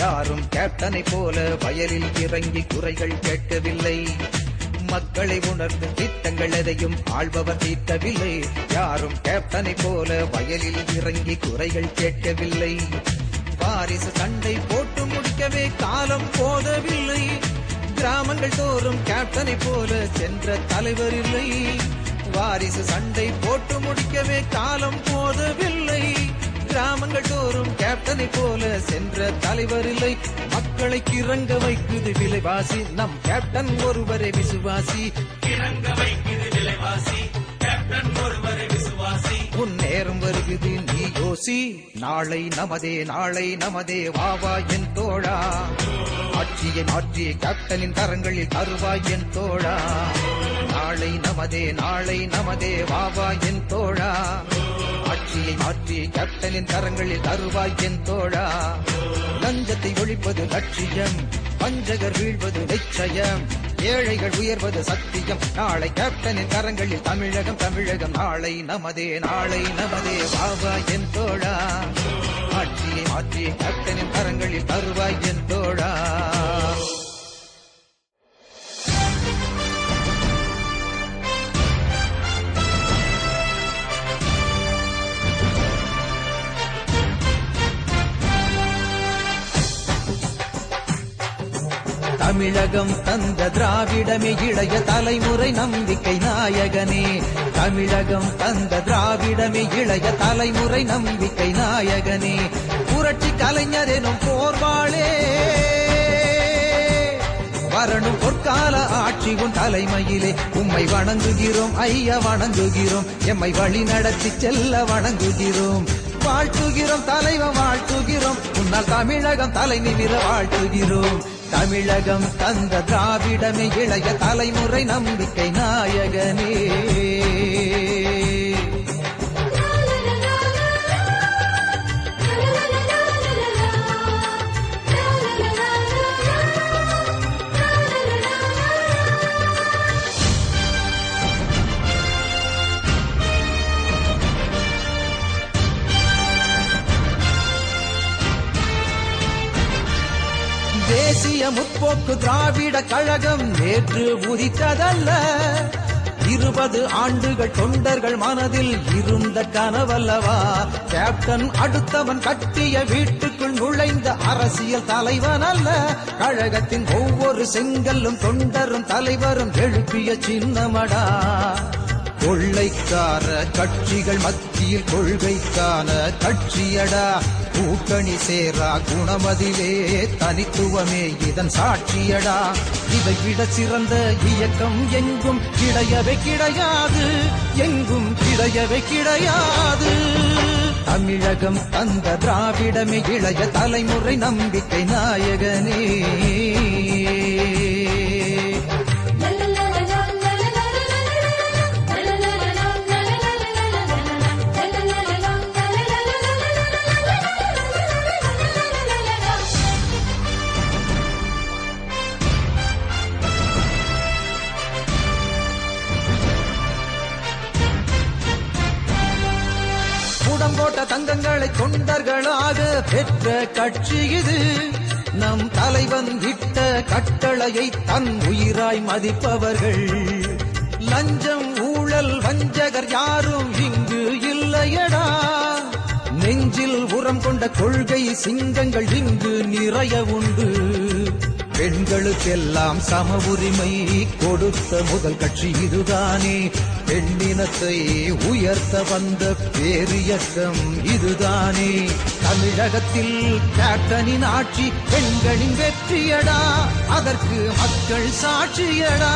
யாரும் கேப்டனை போல வயலில் இறங்கி குறைகள் கேட்கவில்லை. மக்களை உணர்ந்து திட்டங்கள் எதையும் ஆள்பவர் தீட்டவில்லை. யாரும் கேப்டனை போல வயலில் இறங்கி குறைகள் கேட்கவில்லை. வாரிசு சண்டை போட்டு முடிக்கவே காலம் போதவில்லை. கிராமங்கள் தோறும் கேப்டனை போல சென்ற தலைவர் இல்லை. வாரிசு சண்டை போட்டு முடிக்கவே காலம் போதவில்லை. கிராமங்கள் தோறும் கேப்டனை போல சென்ற தலைவர் இல்லை. மக்களை கிறங்க வைக்குது விலைவாசி. நம் கேப்டன் ஒருவரை விசுவாசி. கிறங்க வைக்குது விலைவாசி கேப்டன் ஒருவரை விசுவாசி உன் நேரம் வருகுது நீ யோசி. நாளை நமதே நாளை நமதே வாவா என் தோழா. ஆட்சியை மாற்றி கேப்டனின் கரங்களில் தருவாய் என் தோழா. நாளை நமதே நாளை நமதே வாவா என் தோழா. ஆட்சியை மாற்றி கேப்டனின் கரங்களில் தருவாய் என் தோழா. லஞ்சத்தை ஒழிப்பது லட்சியம் பஞ்சகர் வீழ்வது நிச்சயம். ஏழைகள் உயர்வது சத்தியம். நாளை கேப்டனின் கரங்களில் தமிழகம் தமிழகம். நாளை நமதே நாளை நமதே வாவா என் தோழா. ஆட்சியை மாற்றி கேப்டனின் கரங்களில் தருவாய் என் தோழா. தமிழகம் தந்த திராவிடமே இளைய தலைமுறை நம்பிக்கை நாயகனே. தமிழகம் தந்த திராவிடமே இளைய தலைமுறை நம்பிக்கை நாயகனே. புரட்சி கலைஞர் எனும் போர்வாளே. வரணும் பொற்கால ஆட்சி உன் தலைமையிலே. உம்மை வணங்குகிறோம் ஐயா வணங்குகிறோம். எம்மை வழி நடத்தி செல்ல வணங்குகிறோம். வாழ்த்துகிறோம் தலைவன் வாழ்த்துகிறோம். உன்னால் தமிழகம் தலை நிமிர வாழ்த்துகிறோம். தமிழகம் தந்த திராவிடமே இளைய தலைமுறை நம்பிக்கை நாயகனே. தேசிய முற்போக்கு திராவிட கழகம் நேற்று உதித்ததல்ல இருபது ஆண்டுகள் தொண்டர்கள் மனதில் இருந்த கனவல்லவா? கேப்டன் அடுத்தவன் கட்டிய வீட்டுக்குள் நுழைந்த அரசியல் தலைவன் அல்ல கழகத்தின் ஒவ்வொரு செங்கல்லும் தொண்டரும் தலைவரும் எழுப்பிய சின்னமடா. கொள்ளைக்கார கட்சிகள் மத்தியில் கொள்கைக்கான கட்சியடா. கூட்டணி சேரா குணமதிலே தனித்துவமே இதன் சாட்சியடா. இதை விட சிறந்த இயக்கம் எங்கும் கிடையவே கிடையாது. எங்கும் கிடையவே கிடையாது. தமிழகம் தந்த திராவிடமே இளைய தலைமுறை நம்பிக்கை நாயகனே. போட்ட தங்கங்களை தொண்டர்களாக பெற்ற கட்சி இது. நம் தலைவன் விட்ட கட்டளையை தன் உயிராய் மதிப்பவர்கள். லஞ்சம் ஊழல் வஞ்சகர் யாரும் இங்கு இல்லையடா. நெஞ்சில் உரம் கொண்ட கொள்கை சிங்கங்கள் இங்கு நிறைய உண்டு. பெண்களுக்கெல்லாம் சம உரிமை கொடுத்த முதல் கட்சி இதுதானே. பெண்ணினத்தை உயர்த்த வந்த பேரியக்கம் இதுதானே. தமிழகத்தில் கேப்டனின் ஆட்சி பெண்களின் வெற்றியடா. அதற்கு மக்கள் சாட்சியடா.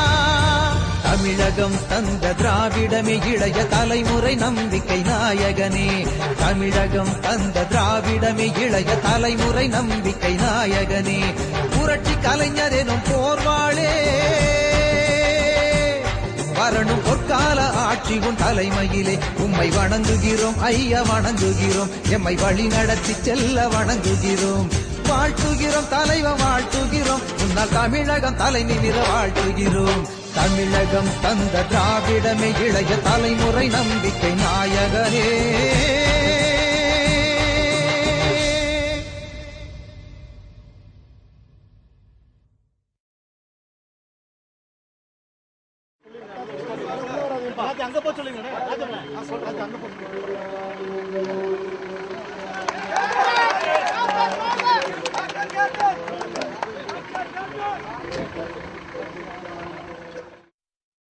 தமிழகம் தந்த திராவிடமே இளைய தலைமுறை நம்பிக்கை நாயகனே. தமிழகம் தந்த திராவிடமே இளைய தலைமுறை நம்பிக்கை நாயகனே. புரட்சி கலைஞர் எனும் போர்வாளே. வரணும் பொற்கால ஆட்சி உன் தலைமையிலே. உம்மை வணங்குகிறோம் ஐயா வணங்குகிறோம். எம்மை வழி நடத்தி செல்ல வணங்குகிறோம். வாழ்த்துகிறோம் தலைவன் வாழ்த்துகிறோம். உன்னால் தமிழகம் தலை நிமிர வாழ்த்துகிறோம். தமிழகம் தந்த திராவிடமே இளைய தலைமுறை நம்பிக்கை நாயகனே. அங்க போ சொல்லுங்க. அங்க போ.